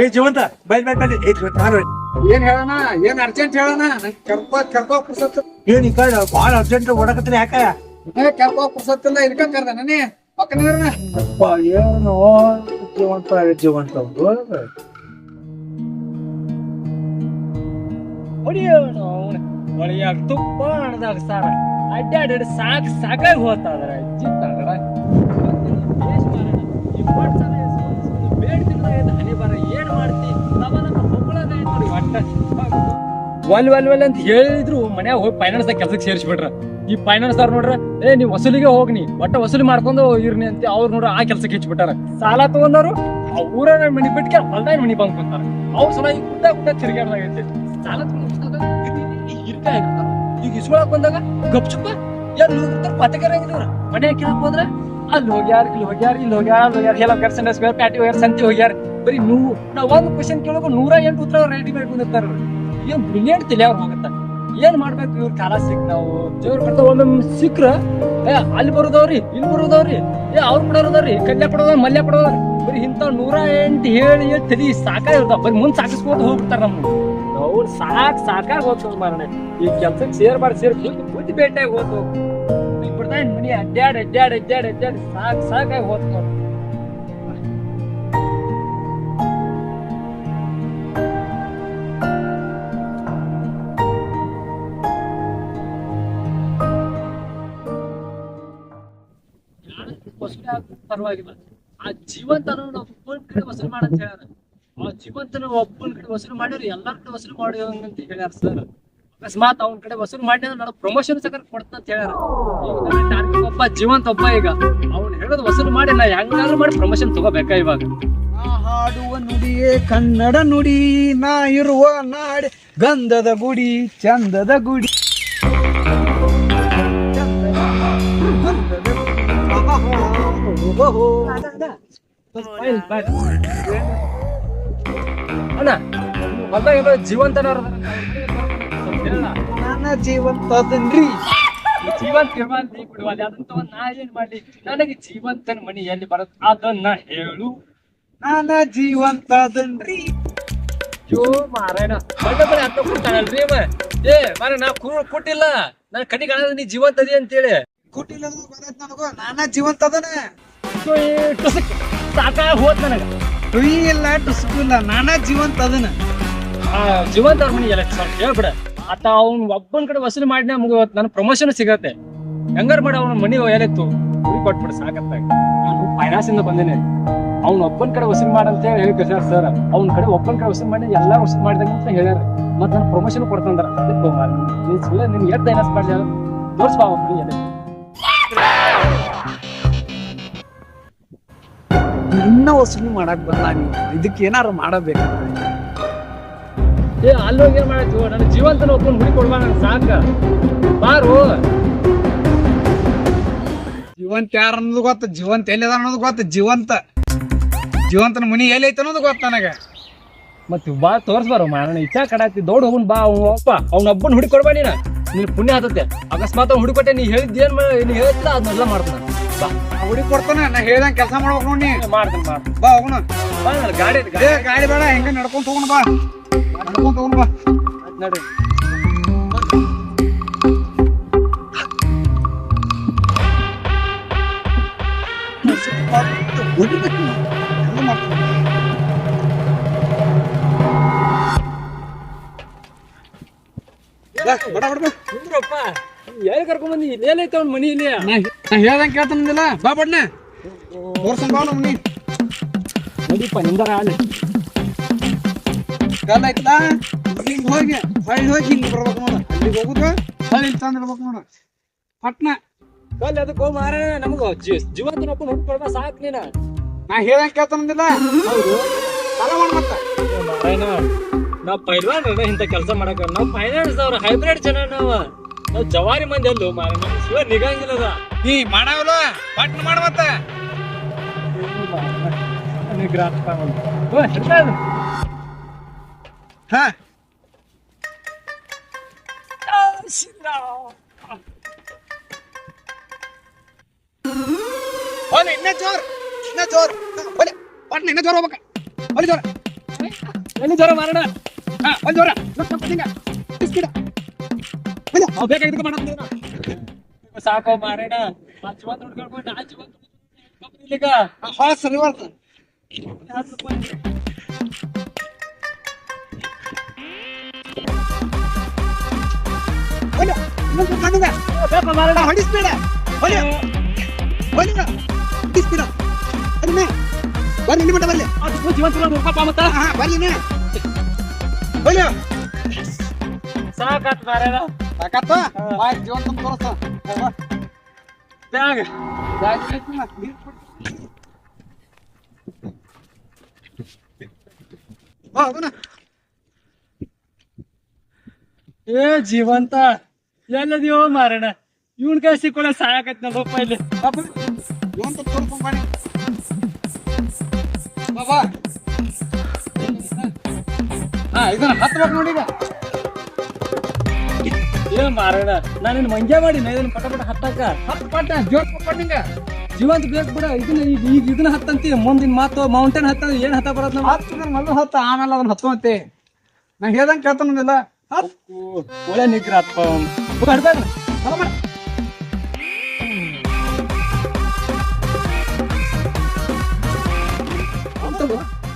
ಏ ಜೀವಂತ ಬೈಲ್ ಬೈಲ್ ಬೈಲ್. ಏ ಜೀವಂತ ನಾನು ಏನ್ ಹೇಳೋಣ? ಏನ್ ಅರ್ಜೆಂಟ್ ಹೇಳೋಣ? ಕರ್ಕೋ ಕರ್ಕೋ ಪುರ್ಸತ್ ಏನ್ ಈ ಕಡೆ ಭಾಳ ಅರ್ಜೆಂಟ್ ಓಡಕತ್ತೀನಿ ಯಾಕ? ಕರ್ಕೋ ಇದಕ್ಕ ಕರ್ದ ನನಿ ಪಕ್ಕನ ಅಪ್ಪ ಏನು ಜೀವಂತ ಜೀವಂತ ತುಪ್ಪ ಸಾರ ಅಡ್ಡಾಡಿ ಸಾಕ್ ಸಾಕಾಗಿ ಹೋಗ್ತಾದ್ರ ಅಜ್ಜಿ. ಒಲ್ ಒಲ್ ಒಲ್ ಅಂತ ಹೇಳಿದ್ರು ಮನ್ಯಾಗ ಹೋಗಿ ಫೈನಾನ್ಸ್ ಕೆಲ್ಸಕ್ಕೆ ಸೇರಿಸ್ಬಿಟ್ರ. ಈ ಫೈನಾನ್ಸ್ ಅವ್ರು ನೋಡ್ರ, ಏ, ನೀವ್ ವಸೂಲಿಗೆ ಹೋಗ್ನಿ, ಒಟ್ಟ ವಸೂಲಿ ಮಾಡ್ಕೊಂಡು ಇರ್ನಿ ಅಂತ ಅವ್ರು ನೋಡ್ರ ಆ ಕೆಲ್ಸಕ್ಕೆ ಹೆಚ್ಚಿಬಿಟ್ಟಾರ ಸಾಲ ತಗೊಂಡವ್ರು ಊರ ಮನಿ ಬಿಟ್ಕೆ ಹೊಲ್ದಾಗ ಮನಿ ಬಂದ್ ಕುಂತಾರ. ಅವ್ರ ಸಲ ಈಗ ಗುಡ್ಡ ಗುಡ್ಡ ತಿರ್ಗಾಡ್ದಾಗೈತೆ ಸಾಲ ಈಗ ಇಸ್ಕೊಳಕ್ ಬಂದಾಗ ಗಪ್ಚುಪ್ಪ ಚುಪ್ಪ ಹೋಗಿರ್ತಾರ ಮನೆ ಕೇಳಕ್ ಹೋದ್ರ ಅಲ್ಲಿ ಹೋಗ್ಯಾರ, ಇಲ್ಲಿ ಹೋಗ್ಯಾರ ಇಲ್ಲಿ ಹೋಗ್ಯಾರ, ಅಲ್ಲಿ ಹೋಗ್ಯಾರ, ಎಲ್ಲ ಕರ್ಸನ್ ಸ್ಕ್ವೇರ್ ಪ್ಯಾಟಿ ಹೋಗ್ಯಾರ, ಸಂತಿ ಹೋಗ್ಯಾರ. ಬರೀ ನೂ ನಾವ್ ಒಂದು ಕ್ವಶನ್ ಕೇಳೋಕೆ ನೂರ ಎಂಟು ಉತ್ತರ ರೆಡಿ ಮಾಡ್ಕೊಂಡಿರ್ತಾರ ಏನ್ ಬ್ರಿಲಿಯಂಟ್ ತಲೆ ಅವ್ರು ಏನು ಏನ್ ಮಾಡ್ಬೇಕು ಇವ್ರ ಕಾಲ ಸಿಕ್ ನಾವು ದೇವ್ರ ಕಟ್ಟ ಒಮ್ಮೊಮ್ಮೆ ಸಿಕ್ರ ಏ, ಅಲ್ಲಿ ಬರೋದವ್ರಿ, ಇಲ್ಲಿ ಬರೋದವ್ರಿ, ಏ, ಅವ್ರ ಬಿಡೋದವ್ರಿ ಕಲ್ಯ ಪಡೋದ ಮಲ್ಯ ಪಡೋದವ್ರಿ. ಬರೀ ಇಂಥ ನೂರ ಎಂಟು ಹೇಳಿ ಹೇಳಿ ತಲಿ ಸಾಕಾಗಿರ್ತಾವ ಬರೀ ಮುಂದ್ ಸಾಕಿಸ್ಕೊಂಡು ಹೋಗ್ಬಿಡ್ತಾರ ನಮ್ಗೆ ಅವ್ರು ಸಾಕ್ ಸಾಕಾಗಿ ಹೋಗ್ತದ ಮಾರಣ ಈ ಕೆಲ್ಸಕ್ಕೆ ಸೇರ್ಬಾರ್ದು ಸೇರ್ ಬುದ್ಧಿ ಬುದ್ಧಿ ಭೇಟಿಯಾಗಿ ಹೋಗ್ತು ಬಿಡ್ತಾ ಮನಿ ಅಡ್ಡಾಡ್ ಅಡ್ಡಾಡ್ ಅಡ್ಡಾಡ್ ಅಡ್ಡಾಡ್ ಸಾಕ್ ಸಾಕಾಗಿ ಹೋಗ್ತು ಪರವಾಗಿಲ್ಲ ಆ ಜೀವಂತನ ಒಬ್ಬನ ಕಡೆ ವಸೂಲಿ ಮಾಡಂತ ಹೇಳ್ಯಾರ ಆ ಜೀವಂತನ ಒಬ್ಬನ ಕಡೆ ವಸೂಲಿ ಮಾಡ್ಯಾರ ಎಲ್ಲಾರ ಕಡೆ ವಸೂಲಿ ಮಾಡಿ ಅಂತ ಹೇಳ್ಯಾರ ಸರ್ ಅಕಸ್ಮಾತ್ ಅವನ ಕಡೆ ವಸೂಲಿ ಮಾಡಿ ನಾನು ಪ್ರಮೋಷನ್ ಸಕರ್ ಕೊಡ್ತ ಅಂತ ಹೇಳ್ಯಾರ. ಈಗ ಒಬ್ಬ ಜೀವಂತ ಒಬ್ಬ ಈಗ ಅವ್ನು ಹೇಳೋದು ವಸೂಲಿ ಮಾಡಿ, ನಾ ಹೆಂಗಾದ್ರೂ ಮಾಡಿ ಪ್ರಮೋಷನ್ ತಗೋಬೇಕಾ ಇವಾಗ. ಹಾಡುವ ನುಡಿಯೇ ಕನ್ನಡ ನುಡಿ, ನಾ ಇರುವ ನಾಡೆ, ಗಂಧದ ಗುಡಿ, ಚಂದದ ಗುಡಿ. ಅಣ್ಣ ಹೊಲ್ದಾಗ ಏನೋ ಜೀವಂತನ ಜೀವಂತದನ್ರಿ ಜೀವಂತ ಇರುವಂತ ಬಿಡುವ ಅದನ್ನ ತಗೊಂಡ್ ನಾ ಏನ್ ಮಾಡ್ಲಿ. ನನಗೆ ಜೀವಂತನ ಮನಿ ಎಲ್ಲಿ ಬರುತ್ತೆ? ಅದನ್ನ ಹೇಳು. ನನ್ನ ಜೀವಂತದನ್ರಿ ಯೋ ಮಾರಾಯಣ ಕೊಡ್ತಾನಲ್ರಿ ಅವ. ಏ ಮಾರ ನಾ ಕುರು ಕೊಟ್ಟಿಲ್ಲ. ನನ್ ಕಣ್ಣಿ ಕಾಣದ ನೀ ಜೀವಂತ ಅದಿ ಅಂತೇಳಿ. ಕೊಟ್ಟಿಲ್ಲ ನನಗೂ. ನಾನ ಜೀವಂತದನ ಸೊ ಈ ಟುಸಕ್ ಸಾಕಾಗಿ ಹೋತ್ ನನಗೆ. ಟುಯಿ ಇಲ್ಲ ಟುಸುಕು ಇಲ್ಲ ಜೀವಂತ ಜೀವಂತದನ ಆ ಜೀವಂತ ಅವ್ರ ಮನಿ ಎಲ್ಲ ಸ್ವಲ್ಪ ಹೇಳ್ಬಿಡ. ಆತ ಅವ್ನು ಒಬ್ಬನ್ ಕಡೆ ವಸೂಲಿ ಮಾಡಿ ನಮ್ಗೆ ನನ್ನ ಪ್ರಮೋಷನ್ ಸಿಗತ್ತೆ. ಹೆಂಗಾರ ಮಾಡಿ ಅವ್ನ ಮನಿ ಏನಿತ್ತು ಕುರಿ ಕೊಟ್ಬಿಡು ಸಾಕತ್ತಾಗ. ನಾನು ಫೈನಾನ್ಸ್ ಇಂದ ಬಂದೇನೆ. ಅವ್ನ ಒಬ್ಬನ್ ಕಡೆ ವಸೂಲಿ ಮಾಡಂತ ಹೇಳಿ ಹೇಳಿ ಕಳ್ಸ್ಯಾರ ಸರ್. ಅವ್ನ ಕಡೆ ಒಬ್ಬನ್ ಕಡೆ ವಸೂಲಿ ಮಾಡಿ ಎಲ್ಲಾ ವಸೂಲಿ ಮಾಡಿದಂಗೆ ಅಂತ ಹೇಳ್ಯಾರ. ಮತ್ತೆ ನನ್ನ ಪ್ರಮೋಷನ್ ಕೊಡ್ತಂದ್ರ. ಅದಕ್ಕೆ ನೀನ್ ಸುಳ್ಳ ನಿನ್ ಎಷ್ಟ್ ಫೈನಾನ್ಸ್ ಮಾಡಿದ ತೋರ್ಸ್ಬಾ ಅವ್ನ ನನ್ನ ವಸೂಲಿ ಮಾಡಕ್ ಬರಲ್ಲ ನೀವು. ಇದಕ್ಕೆ ಏನಾರು ಮಾಡಬೇಕು. ಏ ಅಲ್ಲೋಗಿ ಏನ್ ಮಾಡಾಯ್ತು? ನನ್ನ ಜೀವಂತನ ಒಪ್ಪನ್ ಹುಡಿ ಕೊಡ್ಬಾ ನಂಗೆ ಸಾಕ. ಬಾರು. ಜೀವಂತ ಯಾರು ಅನ್ನೋದು ಗೊತ್ತ ಜೀವಂತ ಎಲ್ಲಿ ಅದ ಅನ್ನೋದು ಗೊತ್ತ ಜೀವಂತ. ಜೀವಂತನ ಮುನಿ ಎಲ್ಲಿ ಐತೆ ಅನ್ನೋದು ಗೊತ್ತ ನನಗೆ. ಮತ್ತೆ ಬಾ ತೋರ್ಸ್ಬಾರ ಮಾರಣ ಇಚ್ಛಾ ಕಡಾತಿ ದೊಡ್ಡ ಹೋಗುನ್ ಬಾ ಅವ್ನ ಅಪ್ಪ. ಅವ್ನ ಒಬ್ಬನ್ ಹುಡಿ ಕೊಡ್ಬಾ ನೀನ. ನೀನ್ ಪುಣ್ಯ ಹತ್ತತ್ತೆ ಅಕಸ್ಮಾತ್ ಅವ್ನ ಹುಡುಕೊಟ್ಟೆ ನೀ ಹೇಳಿದ್ದೇನ್ ನೀ ಹೇಳಿಲ್ಲ ಅದನ್ನೆಲ್ಲ ಮಾಡ್ತಾನ. ಬಾ. ಹುಡುಗಿ ಕೊಡ್ತಾನ ನಾ ಹೇಳ್ದಂಗ ಕೆಲಸ ಮಾಡ್ಬೇಕು ನೋಡಿ ಮಾಡ್ತೀನಿ ಮಾಡ್ತಾನ. ಬಾ ಹೋಗೋಣ. ಬಾ ಗಾಡಿ ಐತಿ, ಏ ಗಾಡಿ. ಬೇಡ ಹೆಂಗ ನಡ್ಕೊಂತ ಹೋಗೋಣ ಬಾ. ನಡ್ಕೊಂತ ಹೋಗೋಣ ಬಾ. ಐತಿ, ನಡ್ರಿ. ಬಡ ಬಡ ಬಾ. ಕುಂದ್ರಪ್ಪ ಎಲ್ಲಿ ಕರ್ಕೊಂಡ್ ಬಂದಿ? ಇಲ್ಲಿ ಏನೈತೆ ಅವ್ನ ಮನಿ ಇಲ್ಲಿ ನಾ ನಾ ಹೇಳ್ದಂಗೆ ಕೇಳ್ತಾನಿಲ್ಲ ಬಾ ಬಡ್ನೆ. ತೋರ್ಸನ್ ಬಾ ನಡಿಪ್ಪ ನಿಂದರ ಕಾಲ ಹಿಂಗೆ ಹೋಗಿ ಹೊಳ್ಳಿ ಹೋಗಿ ಹಿಂಗೆ ಬರ್ಬೇಕು ನೋಡ. ಅಲ್ಲಿಗೆ ಹೋಗುದು ಹೊಳ್ಳಿ ಇಲ್ಲಿ ತಂದ್ ಇಡ್ಬೇಕು ನೋಡ. ಪಟ್ನ. ಅಲ್ಲಿ ಅದಕ್ಕೆ ಹೋಗಿ ಮಾರ ನಮಗ ಜೀವ ಒಬ್ಬನ್ ಹುಡಿ ಕೊಡ್ಬಾ ಸಾಕ್ ನೀನ. ನಾ ಹೇಳ್ದಂಗ ಕೇಳ್ತಾನಿಲ್ಲ ಹೌದು. ಸಾಲ ಮಾಡ್ ಮತ್ತ. ಮಾರಾಯಣ ನಾವ್ ಪೈಲ್ವಾನ್ ಇಂತ ಕೆಲಸ ಮಾಡಕ ನಾವ್ ಫೈನಾನ್ಸ್ ಅವ್ರ ಹೈಬ್ರಿಡ್ ಜನ ನಾವ ನಾವ್ ಜವಾರಿ ಮಂದಿ ಅಲ್ಲೋ ಮಾರ ನಮ್ ಶಿವ ನಿಗಂಗಿಲ್ಲ ಅದ ನೀ ಮಾಡಾವಲ್ಲ ಪಟ್ನ ಮಾಡ ಮತ್ತ. ಹಾ. ಹೊಲೆ ಇನ್ನ ಜೋರ್ ಇನ್ನ ಜೋರ್. ಹೊಲೆ ಪಟ್ನ ಇನ್ನ ಜೋರ್ ಹೋಗ್ಬೇಕ. ಹೊಲೆ ಜೋರ. ಎಲ್ಲಿ ಜ್ವರ ಮಾರಣ? ಹಾ ಒಂದ್ ಜೋರ. ಸ್ವಲ್ಪ ಹಿಂಗ ಇಸ್ಕಿಡ ಅವ್ ಬೇಕಾಗಿದ್ದಕ್ಕೆ ಮಾಡೋದು ಸಾಕೋ ಮಾರಣ ಆ ಜೀವಂತ ಹುಡ್ಕೊಂಡು ನಾ ಜೀವಂತ ಇಲ್ಲಿಗ ಹೊಳ ಸರಿ ಬರ್ತ ಹೊಲ ಇನ್ನೊಂದು ಕಣ್ಣುಗ ಬೇಕ ಮಾರಣ ಹೊಡಿಸ್ಬೇಡ ಹೊಲ ಹೊಲಿಗ ಹೊಡಿಸ್ಬೇಡ ಅದನ್ನೇ ಬರ್ಲಿ ಇಲ್ಲಿ ಮಟ್ಟ ಬರ್ಲಿ ಅದು ಜೀವಂತ ನೋಡ್ಕಪ್ಪ ಮತ್ತ ಹಾ ಬರ್ಲಿ ನಾ ಹೊಲ ಸಾಕಾತ್ ಮಾರಣ ಸಾಕತ್ತ ಬಾಯ್ ಜೀವನ ತುಂಬ ತೋರಿಸ್ತ ಬ್ಯಾಗ್ ಬಾ. ಅದನ್ನ ಏ ಜೀವಂತ. ಎಲ್ಲದಿಯೋ ಮಾರಣ ಇವನ್ ಕೈ ಸಿಕ್ಕೊಳ್ಳ ಸಾಯಕತ್ ನಲ್ಲಪ್ಪ ಇಲ್ಲಿ. ಪಾಪ ಜೀವನ ತುಂಬ ತೋರಿಸ್ಕೊಂಡ್ ಬಾಣಿ ಬಾ ಬಾ. ಹಾ ಇದನ್ನ ಹತ್ಬೇಕು ನೋಡಿ ಈಗ. ಏ ಮಾರಣ ನಾನು ಮಂಗ್ಯ ಮಾಡಿ ನಾನು ಪಟ ಪಟ ಹತ್ತಾಕ ಹತ್ತು ಪಟ್ಟ ಜೋರ್ ಜೀವಂತ ಬೇಕು ಬಿಡ ಇದನ್ನ ಈಗ ಈಗ ಇದನ್ನ ಹತ್ತಂತಿ ಮುಂದಿನ ಮಾತು ಮೌಂಟೇನ್ ಹತ್ತ ಏನ್ ಹತ್ತ ಬರತ್ ನಮ್ಮ ಹತ್ತು ಮೊದಲು ಹತ್ತ ಆಮೇಲೆ ಅದನ್ನ ಹತ್ಕೊಂತೆ ನಾ ಹೇಳ್ದಂಗೆ ಕೇಳ್ತಾನಿಲ್ಲ ಹತ್ತು ಒಳ್ಳೆ ನಿಗ್ರ ಅಪ್ಪ ಹಡ್ಬೇಡ ಚಲೋ ಮಾಡ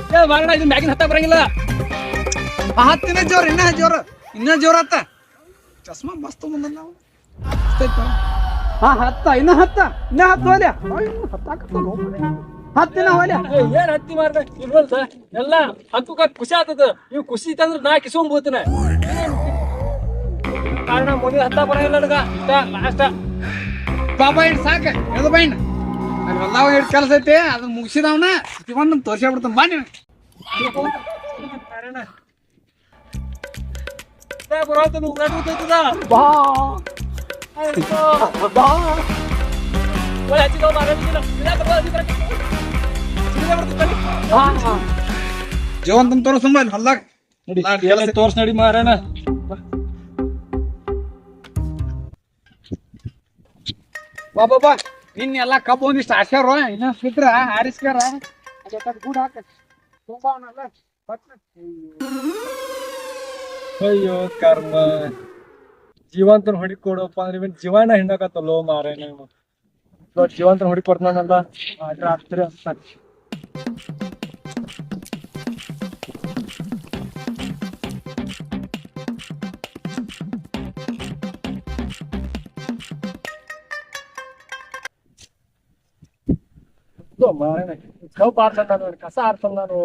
ಏ ಮಾರಣ ಇದನ್ನ ಮ್ಯಾಗಿನ ಹತ್ತ ಬರಂಗಿಲ್ಲ. ಆ ಹತ್ತಿನ ಜೋರ್ ಇನ್ನ ಜೋರ್ ಇನ್ನ ಜೋರ್ ಹತ್ತ. ಚಸ್ಮಾ ಮಸ್ತ್ ಮುಂದ ನಾವು. ಹಾ ಹತ್ತ ಇನ್ನ ಹತ್ತ ಇನ್ನ ಹತ್ತು ಹೋಲ್ಯ ಹತ್ತಾಕತ್ತ ಹತ್ತಿನ ಹೋಲ್ಯ ಏನ್ ಹತ್ತಿ ಮಾರ್ದ ಇಲ್ವಲ್ದ ಎಲ್ಲ ಹತ್ತು ಖುಷಿ ಆತದ ನೀವು ಖುಷಿ ಇತ್ತಂದ್ರ ನಾ ಕಿಸ್ಕೊಂಡ್ ಬೋತನ ಕಾರಣ ಮುಂದಿನ ಹತ್ತ ಬರಂಗಿಲ್ಲ ನಡ್ಗ. ಇಷ್ಟ ಲಾಸ್ಟ್ ಬಾಬಾ ಇಡ್ ಸಾಕ. ಎದು ಬೈಂಡ್? ಅಲ್ಲಿ ಹೊಲ್ದಾವ ಇಡ್ ಕೆಲಸ ಐತಿ ಅದನ್ನ ಮುಗಿಸಿದವನ ಒಂದು ತೋರ್ಸಿ ಬಿಡ್ತಾನ ಬಾ ನೀನು. ಕಾರಣ ಬರೋತನ ಉಗಾಟ ಗೊತ್ತೈತದ ಬಾ ಬಾ ಒಳ್ಳೆ ಹಚ್ಚಿದವ ಮಾರಾಟ ಜೀವಂತ ತೋರಿಸಂಬ ಅಲ್ಲಿ ಹೊಲ್ದಾಗ ನಡಿ ತೋರ್ಸ್ ನಡಿ ಮಾರಣ ಬಾ ಬಾ ಬಾ ನಿನ್ನ ಎಲ್ಲ ಕಬ್ಬು ಒಂದಿಷ್ಟು ಹಾಕ್ಯಾರ ಇನ್ನ ಸಿಕ್ಕ್ರ ಹಾರಿಸ್ಕ್ಯಾರ ಅದಕ್ಕೆ ಗೂಡ್ ಹಾಕ ತುಂಬಾ ಅವನಲ್ಲ ಅಯ್ಯೋ ಕರ್ಮ ಜೀವಂತನ ಹೊಡಿ ಕೊಡಪ್ಪ ಅಂದ್ರೆ ಇವನ್ ಜೀವನ ಹಿಂಡಕತ್ತಲ್ಲೋ ಮಾರಾಯಣ ಇವ. ಇವತ್ ಜೀವಂತನ ಹೊಡಿ ಕೊಡ್ತಾನಲ್ಲ ರಾತ್ರಿ ಅಂತ ಮಾರಣ ಕಬ್ಬು ಆರ್ಸಲ್ಲ ನಾನು ಕಸ ಆರ್ಸಲ್ಲ ನಾನು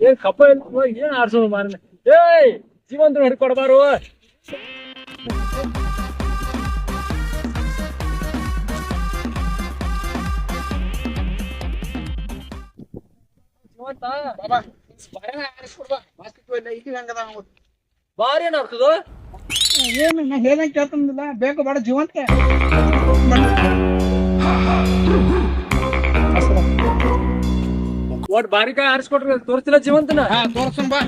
ಏನ್ ಕಬ್ಬ ಇಲ್ಲ ಏನ್ ಆರ್ಸೋದು ಮಾರಣ ಏಯ್ ಜೀವಂತ? ಹಿಡ್ಕೊಡ್ಬಾರು ಬಾರಿ ಏನಾಗ್ತದ ಏನು ನಾ ಹೇಳ್ದಂಗೆ ಕೇಳ್ತಂದಿಲ್ಲ. ಬೇಕು ಬೇಡ ಜೀವಂತ. ಒಟ್ ಬಾರಿಕಾಯಿ ಆರಿಸ್ಕೊಟ್ರಿ ತೋರಿಸ್ತಿಲ್ಲ ಜೀವಂತನ? ಹಾ ತೋರ್ಸನ್ ಬಾ.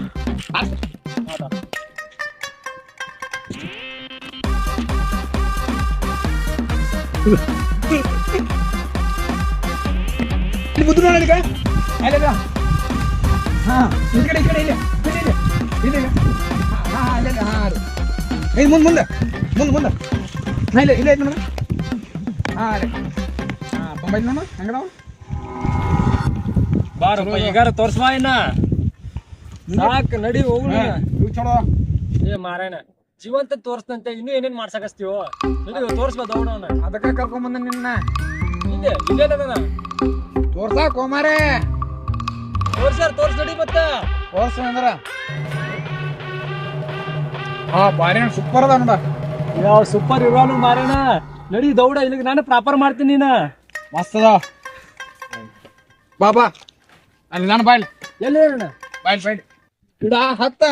ಇಲ್ಲಿ ಬುದ್ಧಿ ನೋಡಿ ಅಲ್ಲ ಹಾ ಈ ಕಡೆ ಈ ಕಡೆ ಇಲ್ಲ ಇಲ್ಲ ಹಾ ಅಲ್ಲ ಅದು. ಮುಂದೆ ಮುಂದೆ. ಮುಂದೆ ಮುಂದೆ. ಹಾ ಇಲ್ಲ ಇಲ್ಲ ಐತೆ ನೋಡು. ಹಾ ಅಲ್ಲೇ. ಹಾ ತೊಂಬೈದು ನಮ್ಮ ಹೆಂಗಡವ ಬಾರಪ್ಪ ಈಗಾರ ಇನ್ನ? ಸಾಕ್ ನಡಿ ಹೋಗು ಹಾ ಇವು ಚಲೋ ಏ ಮಾರಾಯಣ. ಜೀವಂತ ತೋರ್ಸ್ತಂತೆ ಇನ್ನೂ ಏನೇನ್ ಮಾಡ್ಸಕಸ್ತೀವೋ ನಡಿ ತೋರ್ಸ್ಬಾ ದೌಡವನ ಅದಕ್ಕೆ ಕರ್ಕೊಂಬಂದ ನಿನ್ನ. ಇಲ್ಲೇ ಇಲ್ಲೇ ಅದನ ತೋರ್ಸಾಕ ಹೋಮಾರೇ ತೋರ್ಸ್ಯಾರ ತೋರ್ಸ್ ನಡಿ ಮತ್ತ. ತೋರ್ಸ ಅಂದ್ರ. ಹಾ ಬಾರಿ ಸೂಪರ್ ಅದ ನೋಡ. ಯಾವ ಸೂಪರ್ ಇರೋನು ಮಾರಾಯಣ ನಡಿ ದೌಡ ಇಲ್ಲಿಗೆ ನಾನು ಪ್ರಾಪರ್ ಮಾಡ್ತೀನಿ ನೀನ. ಮಸ್ತ್ ಅದ ಬಾಬಾ ಅಲ್ಲಿ ನಾನು ಬಾಯ್ಲಿ ಎಲ್ಲಿ ಬಾಯ್ಲಿ ಬಾಯ್ಲಿ ಇಡ ಹತ್ತ.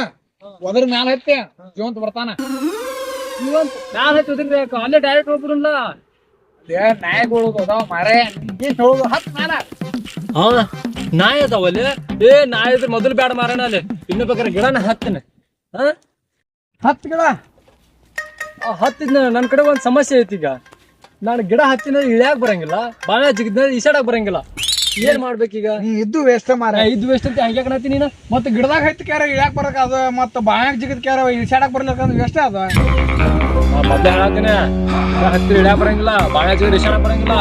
ಒದ್ರ ಮ್ಯಾಲ ಹತ್ತೆ ಜೀವಂತ ಬರ್ತಾನ. ಜೀವಂತ. ಹಚ್ಚಿ ಉದಿರ್ಬೇಕು ಅಲ್ಲೇ ಡೈರೆಕ್ಟ್ ಹೋಗ್ಬಿಡಲ್ಲ. ನಾಯಿಗಳು ಅದಾವ ಮಾರೇ. ಏನ್ ಹೇಳುದು? ಹತ್ ಮ್ಯಾಲ. ಹಾ ನಾಯಿ ಅದಾವಲ್ಲಿ ಏ ನಾಯಿ ಇದ್ರ ಮೊದಲು ಬ್ಯಾಡ ಮಾರಣ ಅಲ್ಲಿ. ಇನ್ನು ಬೇಕಾದ್ರೆ ಗಿಡನ ಹತ್ತಿನ. ಹಾ? ಹತ್ ಗಿಡ? ಆ ಹತ್ತಿದ್ನ ನನ್ನ ಕಡೆ ಒಂದ್ ಸಮಸ್ಯೆ ಐತಿ ಈಗ. ನಾನು ಗಿಡ ಹತ್ತಿನ ಇಳ್ಯಾಕ್ ಬರಂಗಿಲ್ಲ. ಬಾಳ ಜಿಗ್ದ ಈಸಾಡಕ್ ಬರಂಗಿಲ್ಲ. ಏನ್ ಮಾಡ್ಬೇಕೀಗ ನೀ ಇದ್ದು ವೇಸ್ಟ್ ಮಾರ ಇದು ಇದ್ ವೇಸ್ಟ್ ಅಂತ ಹಂಗೆ ಕಾಣತಿ ನೀನು? ಮತ್ತೆ ಗಿಡದಾಗ ಹತ್ತಿ ಕ್ಯಾರ ಇಳ್ಯಾಕ ಬರಕ ಅದ ಮತ್ತ ಬಾಯಾಗ ಜಿಗದ ಕ್ಯಾರ ಇಳ್ಸಾಡಕ್ ಬರ್ಲಿಕ್ಕ ಅಂದ್ರೆ ವೇಸ್ಟ್ ಅದ ಮೊದ್ಲೇ ಹೇಳತ್ತೀನಿ ಹತ್ತಿರ ಇಳ್ಯಾಕ ಬರಂಗಿಲ್ಲ ಬಾಯಾಗ ಜಿಗದ ಇಶಾಡ ಬರಂಗಿಲ್ಲ.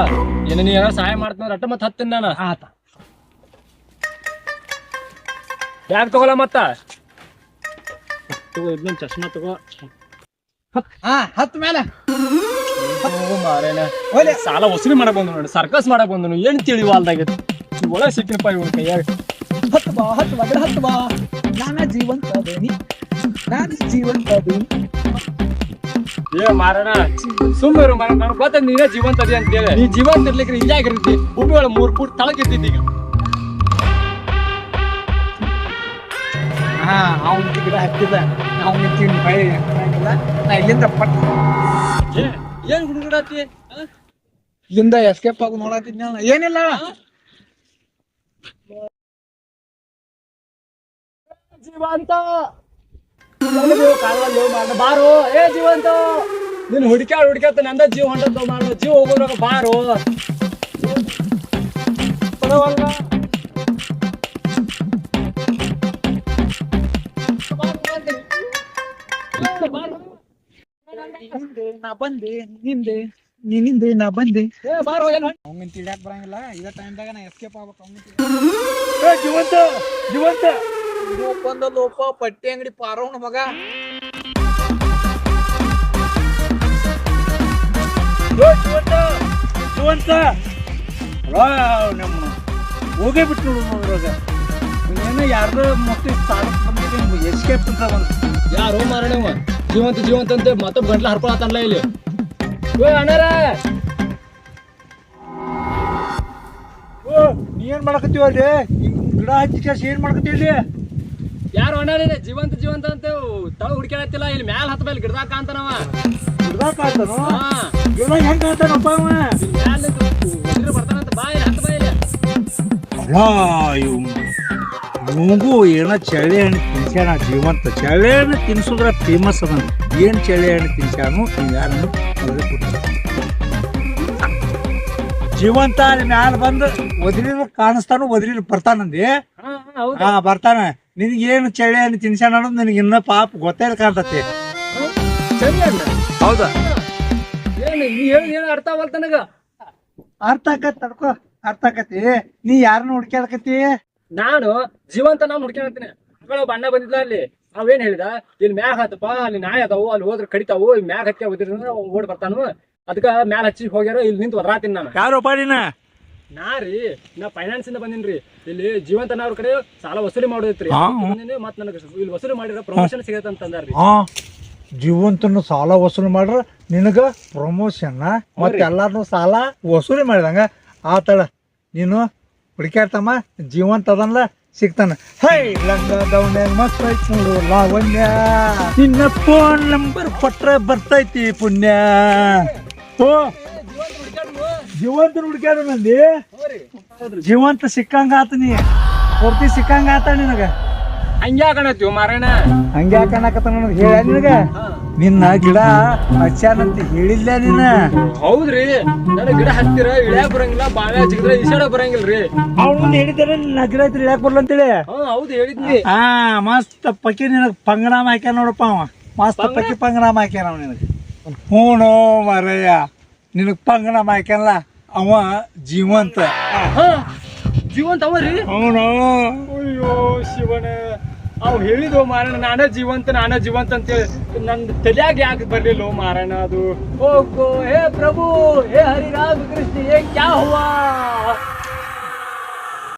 ಏನ ನೀ ಏನಾರ ಸಹಾಯ ಮಾಡ್ತೀನಿ ಅಟ್ಟ ಮತ್ತೆ ಹತ್ತೀನಿ ನಾನು. ಆತ. ಯಾಕೆ ತಗೋಲ್ಲ ಮತ್ತ? ತಗೋ ಇದನ್ನ ಚಶ್ಮಾ ತಗೋ ಹಾ ಹತ್ ಮೇಲೆ. ಮಾರೇನ. ಒಲೆ ಸಾಲ ವಸೂಲಿ ಮಾಡಕ್ ಬಂದು ನೋಡಿ ಸರ್ಕಸ್ ಮಾಡಕ್ ಬಂದನು ಏನ್ ತಿಳಿವಾಲ್ದಾಗೈತಿ ಒಳಗೆ ಸಿಕ್ಕಿನಪ್ಪ ಇವನ ಕೈಯಾಗ. ಹತ್ ಬಾ ಹತ್ ಬಾ ಗಿಡ ಹತ್ ಬಾ. ನಾನ ಜೀವಂತ ಅದೇನಿ. ನಾನು ಜೀವಂತ ಅದೇನಿ. ಏ ಮಾರಣ ಸುಮ್ಮನೆ ಮಾರಣ ನನಗೆ ಗೊತ್ತ ನೀನೇ ಜೀವಂತ ಅದೇ ಅಂತ ಹೇಳಿ. ನೀ ಜೀವಂತ ಇರ್ಲಿಕ್ಕೆ ಹಿಂಗೆ ಆಗಿರ್ತಿ ಮೂರು ಫೂಟ್ ತಳಗಿರ್ತಿದ್ದಿ ಈಗ. ಹಾ ಅವ್ನ ಗಿಡ ಹತ್ತಿದ ಅವನ ತಿಂದು ಹಾಕಂಗಿಲ್ಲ ನಾ ಇಲ್ಲಿಂದ ಪಟ್ಟ. ಏ, ಏನ್ ಹುಡುಗಡತಿ ಇಲ್ಲಿಂದ ಎಸ್ಕೇಪ್ ಆಗಿ ನೋಡತ್ತಿದ್ನ ಏನಿಲ್ಲ. ಜೀವಂತ. ಬಾರು. ಏ ಜೀವಂತ. ನೀನ್ ಹುಡುಕ ಹುಡುಕ್ಯಾತ ನಂದ ಜೀವ ಹೊಂಟದ ಮಾಡ ಜೀವ ಹೋಗೋದಾಗ ಬಾರೋ. ಬರೋವಲ್ಲ. ನಾ ಬಂದೆ ನಿಂದೆ ನಿನ್ನಿಂದೆ ನಾ ಬಂದೆ. ಅವ್ನ ತಿಳಿಯಾಕ ಬರಂಗಿಲ್ಲ. ಇದ ಟೈಮ್ದಾಗ ನಾ ಎಸ್ಕೇಪ್ ಆಗ್ಬೇಕು ಅವ್ನ ಏ, ಜೀವಂತ ಜೀವಂತ. ಬಂದ ಲೋಪ ಪಟ್ಟಿ ಅಂಗಡಿ ಪಾರೋಣ ಮಗ. ಜೀವಂತ ನಮ್ಮ ಹೋಗೇ ಬಿಟ್ಟು ನೋಡು ನೋಡ್ರಾಗ ಏನೋ ಯಾರ್ದೋ ಮತ್ತೆ ಸಾಲಕ್ಕೆ ಬಂದಿದೆ ಎಸ್ಕೇಪ್ ಅಂತ ಬಂತು ಯಾರು ಮಾರಣವ ಜೀವಂತ ಜೀವಂತ ಅಂತ ಮತ್ತೊಬ್ಬ ಗಂಟ್ಲ ಹರ್ಕೊಳತ್ತಲ್ಲ ಇಲ್ಲಿ. ಓ ಅಣ್ಣಾರ! ಓ ನೀ ಏನ್ ಮಾಡಕತ್ತೀವ ಅಲ್ಲಿ? ಗಿಡ ಹಚ್ಚಿ ಕೇಸ್ ಏನ್ ಮಾಡಕತ್ತೀವಿ ಯಾರು ಅಣ್ಣ ಜೀವಂತ ಜೀವಂತ ಅಂತ ತಳ ಹುಡ್ಕ್ಯಾಡತ್ತಿಲ್ಲ ಇಲ್ಲಿ ಮ್ಯಾಲ ಹತ್ತ ಮೇಲೆ ಗಿಡದಾಗ ಕಾಂತನವ ಗಿಡ ಕಾಂತನೋ ಹಾ. ಗಿಡ ಹೆಂಗ್ ಕಾಣ್ತಾನಪ್ಪ ಅವ? ಮ್ಯಾಲ ನಿಂತು ಬರ್ತಾನಂತ ಬಾ ಇಲ್ಲಿ ಹತ್ತ ಇಲ್ಲಿ. ಅಲ್ಲ ಇವ್ ಇವಂಗೂ ಏನ ಚಳಿ ಹಣ್ಣು ತಿನ್ಸ್ಯಾನ ಜೀವಂತ. ಚಳಿ ಹಣ್ಣು ತಿನ್ಸುದ್ರ ಫೇಮಸ್ ಅದ ಏನ್ ಚಳಿ ಹಣ್ಣು ತಿನ್ಸ್ಯಾನು ಯಾರನ್ನು. ಜೀವಂತ ಅಲ್ಲಿ ಮ್ಯಾಲ ಬಂದು ಒದ್ರಿ ಕಾಣಿಸ್ತಾನು ಒದ್ರಿ ಬರ್ತಾನಂದಿ. ಹಾ ಬರ್ತಾನ. ನಿನಗೆ ಏನು ಚಳಿ ಹಣ್ಣು ತಿನ್ಸ್ಯಾನ ಅನ್ನೋದು ನಿನಗೆ ಇನ್ನ ಪಾಪ ಗೊತ್ತೇ ಇಲ್ಲ ಕಾಣ್ತತಿ. ಹೌದಾ? ಏನು ನೀ ಹೇಳಿ ಏನು ಅರ್ಥ ಆಗಲ್ಲ ಅರ್ಥ ಆಕತ್ ತಡ್ಕೋ ಅರ್ಥ ಆಕತಿ ನೀ ಯಾರನ್ನ ಹುಡ್ಕ್ಯಾಡಕತ್ತಿ ನಾನು ಜೀವಂತ ನಾನು ಹುಡ್ಕೊಂತೀನಿ ಬಣ್ಣ ಬಂದಿದ್ಲ ಅಲ್ಲಿ. ಅವೇನ್ ಹೇಳಿದ? ಇಲ್ಲಿ ಮ್ಯಾಗ ಹತ್ತಪ್ಪ ಅಲ್ಲಿ ನಾಯಿ ಅದಾವು ಅಲ್ಲಿ ಹೋದ್ರೆ ಕಡಿತಾವು ಇಲ್ಲಿ ಮ್ಯಾಗ ಹತ್ತಿ ಹೋಗಿದ್ರೆ ಓಡ್ ಬರ್ತಾನು. ಅದಕ್ಕ ಮ್ಯಾಲ ಹಚ್ಚಿ ಹೋಗ್ಯಾರ ಇಲ್ಲಿ ನಿಂತು ಒದರಾತೀನಿ ನಾನು. ಯಾರು ಪಾಡಿನ? ನಾ ರೀ ನಾ ಫೈನಾನ್ಸ್ ಇಂದ ಬಂದಿನ್ರಿ ಇಲ್ಲಿ ಜೀವಂತನವ್ರ ಕಡೆ ಸಾಲ ವಸೂಲಿ ಮಾಡೋದೈತ್ರಿ. ಮತ್ ನನಗೆ ಇಲ್ಲಿ ವಸೂಲಿ ಮಾಡಿದ್ರೆ ಪ್ರಮೋಷನ್ ಸಿಗತ್ತೆ ಅಂತ ಜೀವಂತನ ಹಾ. ಜೀವಂತನು ಸಾಲ ವಸೂಲಿ ಮಾಡ್ರ ನಿನಗ ಪ್ರಮೋಷನ್ ಮತ್ತೆ ಎಲ್ಲಾರ್ನು ಸಾಲ ವಸೂಲಿ ಮಾಡಿದಂಗ. ಆತಳ ನೀನು ಹುಡುಕ್ಯಾಡ್ತಮ್ಮ, ಜೀವಂತ ಅದನ್ಲ ಸಿಗ್ತಾನ. ಹೈ ಲಂಗ ದೌಣ್ಯಾಗ ಮಸ್ತ್ ನೋಡು, ಲಾವಣ್ಯ. ನಿನ್ನ ಫೋನ್ ನಂಬರ್ ಕೊಟ್ರ ಬರ್ತೈತಿ ಪುಣ್ಯ. ಓ ಜೀವಂತ ಹುಡುಕ್ಯಾಡ ಮಂದಿ ಜೀವಂತ ಸಿಕ್ಕಂಗ ಆತ ನೀ. ಪೂರ್ತಿ ಸಿಕ್ಕಂಗ ಆತ ನಿನಗ. ಹಂಗ್ಯಾಕಣತ್ತೀವಿ ಮಾರಣ್ಣ ಹಂಗೆ ಯಾಕನ್ನಕತ್ತ ನನಗೆ ಹೇಳ ನಿನಗ? ನಿನ್ನ ಗಿಡ ಹಚ್ಚಾನಂತ ಹೇಳಿಲ್ಲ ನೀನ? ಹೌದ್ರಿ. ನನ್ನ ಗಿಡ ಹತ್ತಿರ ಇಳ್ಯಾಕ ಬರಂಗಿಲ್ಲ ಬಾವಿ ಹಚ್ಚಿದ್ರೆ ಇಸಾಡ ಬರಂಗಿಲ್ರಿ. ಅವ್ನು ಹೇಳಿದ್ರೆ ನಿನ್ನ ಗಿಡ ಐತ್ರಿ ಯಾಕೆ ಬರ್ಲ ಅಂತೇಳಿ. ಹೌದು ಹೇಳಿದ್ನಿ. ಹಾ ಮಸ್ತ್ ಪಕ್ಕಿ ನಿನಗೆ ಪಂಗನಾಮ ಹಾಕ್ಯಾನ ನೋಡಪ್ಪ ಅವ. ಮಸ್ತ್ ಪಕ್ಕಿ ಪಂಗನಾಮ ಹಾಕ್ಯಾನ ಅವ ನಿನಗೆ. ಹ್ಞೂ ಮಾರಯ್ಯ ನಿನಗೆ ಪಂಗನಾಮ ಹಾಕ್ಯಾನಲ್ಲ ಅವ ಜೀವಂತ. ಜೀವಂತ ಅವರಿ ಅವನು ಅಯ್ಯೋ ಶಿವನ. ಅವ್ ಹೇಳಿದ್ವು ಮಾರಣ ನಾನೇ ಜೀವಂತ ನಾನೇ ಜೀವಂತ ಅಂತೇಳಿ. ನನ್ನ ತಲೆಯಾಗ ಯಾಕೆ ಬರ್ಲಿಲ್ಲ ಮಾರಣ ಅದು? ಓ ಹೇ ಪ್ರಭು, ಹೇ ಹರಿರಾಮ ಕೃಷ್ಣ, ಹೇ ಕ್ಯಾ ಹುವಾ